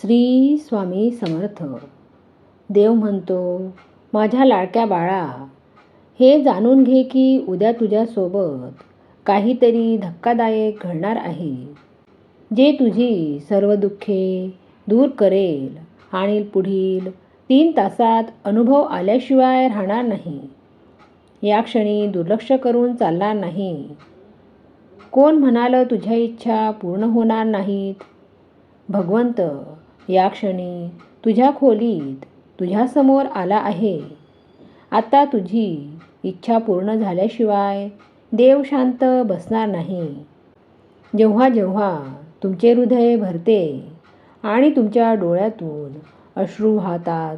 श्री स्वामी समर्थ. देव म्हणतो माझ्या लाडक्या बाळा हे जाणून घे की उद्या तुझ्यासोबत काहीतरी धक्कादायक घडणार आहे. जे तुझी सर्व दुःखे दूर करेल आणि पुढील तीन तासात अनुभव आल्याशिवाय राहणार नाही. या क्षणी दुर्लक्ष करून चालणार नाही. कोण म्हणालं तुझ्या इच्छा पूर्ण होणार नाहीत? भगवंत या क्षणी तुझ्या खोलीत तुझ्यासमोर आला आहे. आता तुझी इच्छा पूर्ण झाल्याशिवाय देव शांत बसणार नाही. जेव्हा जेव्हा तुमचे हृदय भरते आणि तुमच्या डोळ्यातून अश्रू वाहतात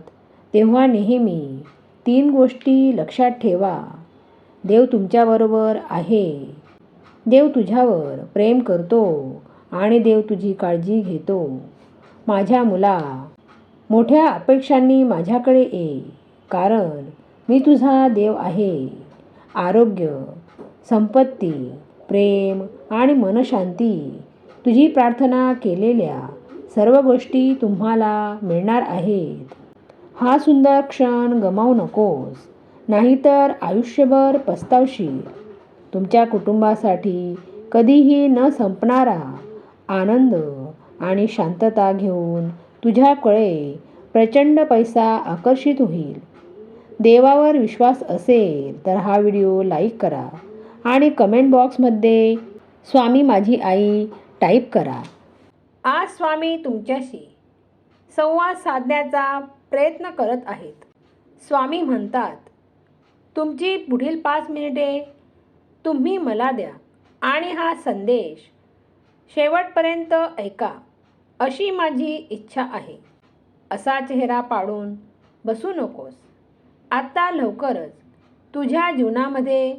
तेव्हा नेहमी तीन गोष्टी लक्षात ठेवा. देव तुमच्याबरोबर आहे. देव तुझ्यावर प्रेम करतो आणि देव तुझी काळजी घेतो. माझ्या मुला. मोठ्या अपेक्षांनी माझ्याकडे ये. कारण मी तुझा देव आहे. आरोग्य संपत्ती प्रेम आणि मनशांती. तुझी प्रार्थना केलेल्या सर्व गोष्टी तुम्हाला मिळणार आहेत. हा सुंदर क्षण गमावू नकोस. नाहीतर आयुष्यभर पस्तावशील. तुमच्या कुटुंबासाठी कधीही न संपणारा आनंद आणि शांतता घेऊन तुझ्याकडे प्रचंड पैसा आकर्षित होईल. देवावर विश्वास असेल तर हा व्हिडिओ लाईक करा आणि कमेंट बॉक्समध्ये स्वामी माझी आई टाईप करा. आज स्वामी तुमच्याशी संवाद साधण्याचा प्रयत्न करत आहेत. स्वामी म्हणतात तुमची पुढील पाच मिनिटे तुम्ही मला द्या आणि हा संदेश शेवटपर्यंत ऐका अशी माझी इच्छा आहे. असा चेहरा पाडून बसू नकोस. आत्ता लवकरच तुझ्या जीवनामध्ये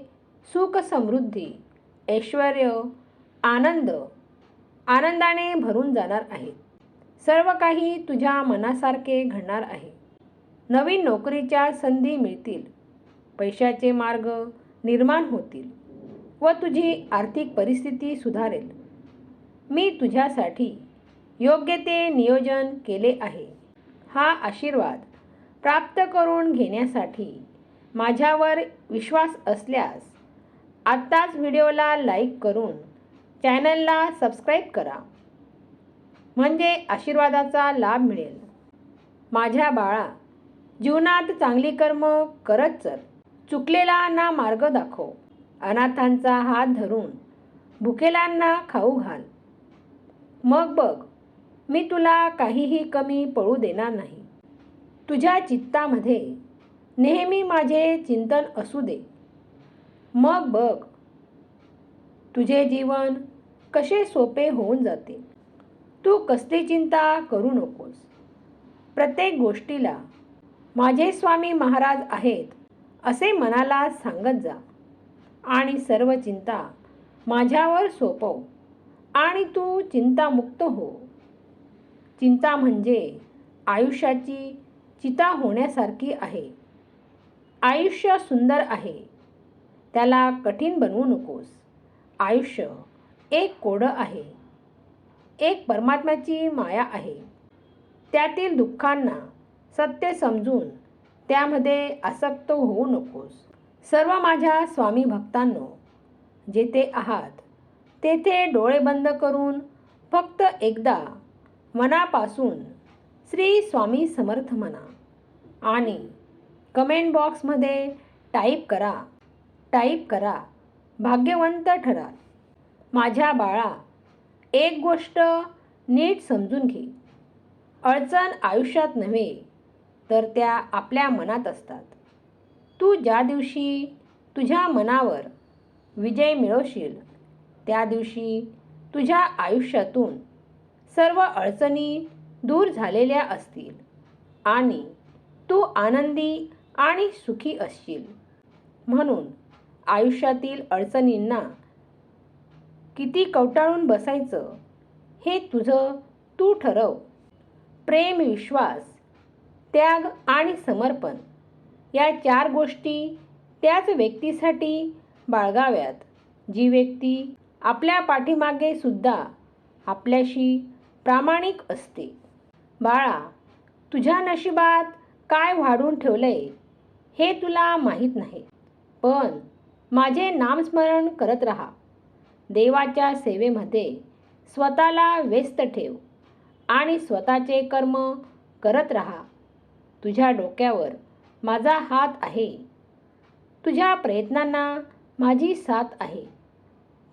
सुख समृद्धी ऐश्वर आनंद आनंदाने भरून जाणार आहे. सर्व काही तुझ्या मनासारखे घडणार आहे. नवीन नोकरीच्या संधी मिळतील. पैशाचे मार्ग निर्माण होतील व तुझी आर्थिक परिस्थिती सुधारेल. मी तुझ्यासाठी योग्य ते नियोजन केले आहे. हा आशीर्वाद प्राप्त करून घेण्यासाठी माझ्यावर विश्वास असल्यास आत्ताच व्हिडिओला लाईक करून चॅनलला सबस्क्राईब करा. म्हणजे आशीर्वादाचा लाभ मिळेल. माझ्या बाळा जीवनात चांगली कर्म करत चल. चुकलेला ना मार्ग दाखव. अनाथांचा हात धरून भुकेलांना खाऊ घाल. मग बघ मी तुला काहीही कमी पळू देणार नाही. तुझ्या चित्तामध्ये नेहमी माझे चिंतन असू दे. मग बघ तुझे जीवन कसे सोपे होऊन जाते. तू कसली चिंता करू नकोस. प्रत्येक गोष्टीला माझे स्वामी महाराज आहेत असे मनाला सांगत जा. आणि सर्व चिंता माझ्यावर सोपव. आणि तू चिंतामुक्त हो. चिंता म्हणजे आयुष्याची चिता होण्यासारखी आहे. आयुष्य सुंदर आहे. त्याला कठीण बनवू नकोस. आयुष्य एक कोडं आहे. एक परमात्म्याची माया आहे. त्यातील दुःखांना सत्य समजून त्यामध्ये आसक्त होऊ नकोस. सर्व माझ्या स्वामी भक्तांनो जेथे आहात तेथे डोळे बंद करून फक्त एकदा मनापासून श्री स्वामी समर्थ म्हणा आणि कमेंट बॉक्समध्ये टाईप करा टाईप करा भाग्यवंत ठराल माझ्या बाळा एक गोष्ट नीट समजून घे. अडचण आयुष्यात नव्हे तर त्या आपल्या मनात असतात. तू ज्या दिवशी तुझ्या मनावर विजय मिळवशील त्या दिवशी तुझ्या आयुष्यातून सर्व अडचणी दूर झालेल्या असतील आणि तू आनंदी आणि सुखी असशील. म्हणून आयुष्यातील अडचणींना किती कवटाळून बसायचं हे तुझं तू ठरव. प्रेम विश्वास त्याग आणि समर्पण या चार गोष्टी त्याच व्यक्तीसाठी बाळगाव्यात. जी व्यक्ती आपल्या पाठीमागे सुद्धा आपल्याशी प्रामाणिक असते. बाळा तुझ्या नशिबात काय वाढून ठेवलंय हे तुला माहीत नाही. पण माझे नामस्मरण करत राहा. देवाच्या सेवेमध्ये स्वतःला व्यस्त ठेव आणि स्वतःचे कर्म करत राहा. तुझ्या डोक्यावर माझा हात आहे. तुझ्या प्रयत्नांना माझी साथ आहे.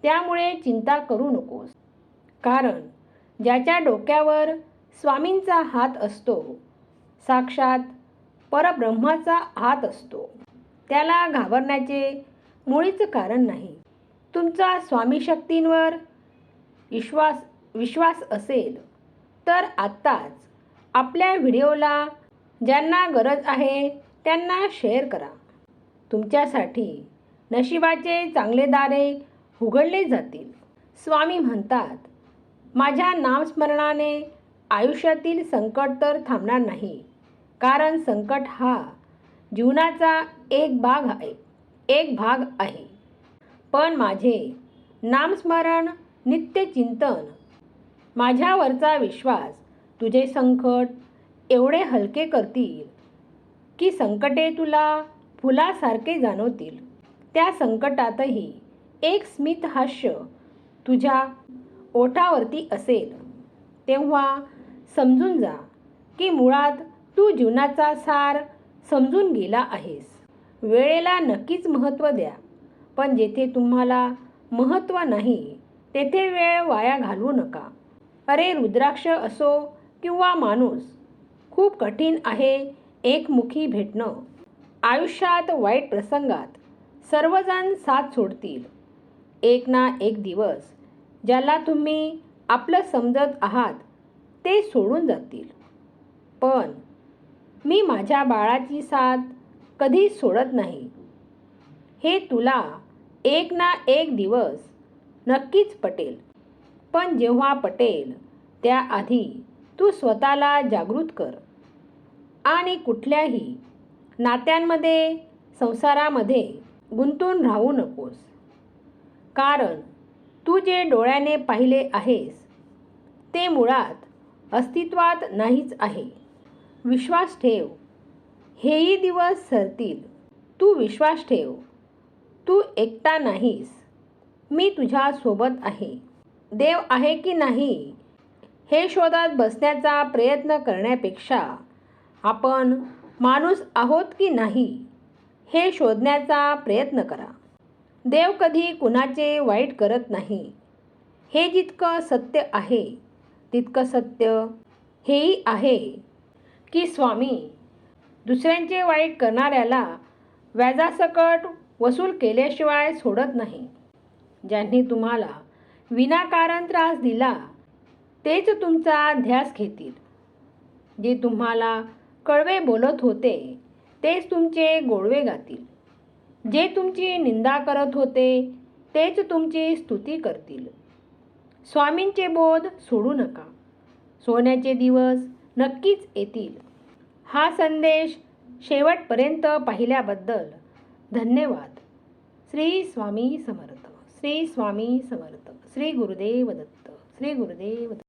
त्यामुळे चिंता करू नकोस. कारण ज्याच्या डोक्यावर स्वामींचा हात असतो साक्षात परब्रह्माचा हात असतो. त्याला घाबरण्याचे मुळीच कारण नाही. तुमचा स्वामी शक्तींवर विश्वास विश्वास असेल तर आत्ताच आपल्या व्हिडिओला ज्यांना गरज आहे त्यांना शेअर करा. तुमच्यासाठी नशिबाचे चांगले दारे उघडले जातील. स्वामी म्हणतात माझ्या नामस्मरणाने आयुष्यातील संकट तर थांबणार नाही कारण संकट हा जीवनाचा एक भाग आहे एक भाग आहे. पण माझे नामस्मरण नित्य चिंतन माझ्यावरचा विश्वास तुझे संकट एवढे हलके करतील की संकटे तुला फुलासारखे जाणवतील. त्या संकटातही एक स्मित हास्य तुझ्या ओठावरती असेल. तेव्हा समजून जा की मुळात तू जीवनाचा सार समजून गेला आहेस. वेळेला नक्कीच महत्त्व द्या पण जेथे तुम्हाला महत्त्व नाही तेथे वेळ वाया घालवू नका. अरे रुद्राक्ष असो किंवा माणूस खूप कठीण आहे एकमुखी भेटणं. आयुष्यात वाईट प्रसंगात सर्वजण साथ सोडतील. एक ना एक दिवस ज्याला तुम्ही आपलं समजत आहात ते सोडून जातील. पण मी माझ्या बाळाची साथ कधी सोडत नाही. हे तुला एक ना एक दिवस नक्कीच पटेल. पण जेव्हा पटेल त्याआधी तू स्वतःला जागृत कर. आणि कुठल्याही नात्यांमध्ये संसारामध्ये गुंतून राहू नकोस. कारण तू जे डोळ्याने पाहिले आहेस ते मुळात अस्तित्वात नाहीच आहे. विश्वास ठेव. हेही दिवस सरतील. तू विश्वास ठेव. तू एकटा नाहीस. मी तुझ्या सोबत आहे. देव आहे की नाही हे शोधात बसण्याचा प्रयत्न करण्यापेक्षा आपण माणूस आहोत की नाही हे शोधण्याचा प्रयत्न करा. देव कधी कुणाचे वाईट करत नाही. हे जितकं सत्य आहे तितकं सत्य हेही आहे की स्वामी दुसऱ्यांचे वाईट करणाऱ्याला व्याजासकट वसूल केल्याशिवाय सोडत नाही. ज्यांनी तुम्हाला विनाकारण त्रास दिला तेच तुमचा ध्यास घेतील. जे तुम्हाला कळवे बोलत होते तेच तुमचे गोडवे गातील. जे तुमची निंदा करत होते तेच तुमची स्तुती करतील. स्वामींचे बोध सोडू नका. सोन्याचे दिवस नक्कीच येतील. हा संदेश शेवटपर्यंत पाहिल्याबद्दल धन्यवाद. श्री स्वामी समर्थ. श्री स्वामी समर्थ. श्री गुरुदेव दत्त. श्री गुरुदेव दत्त.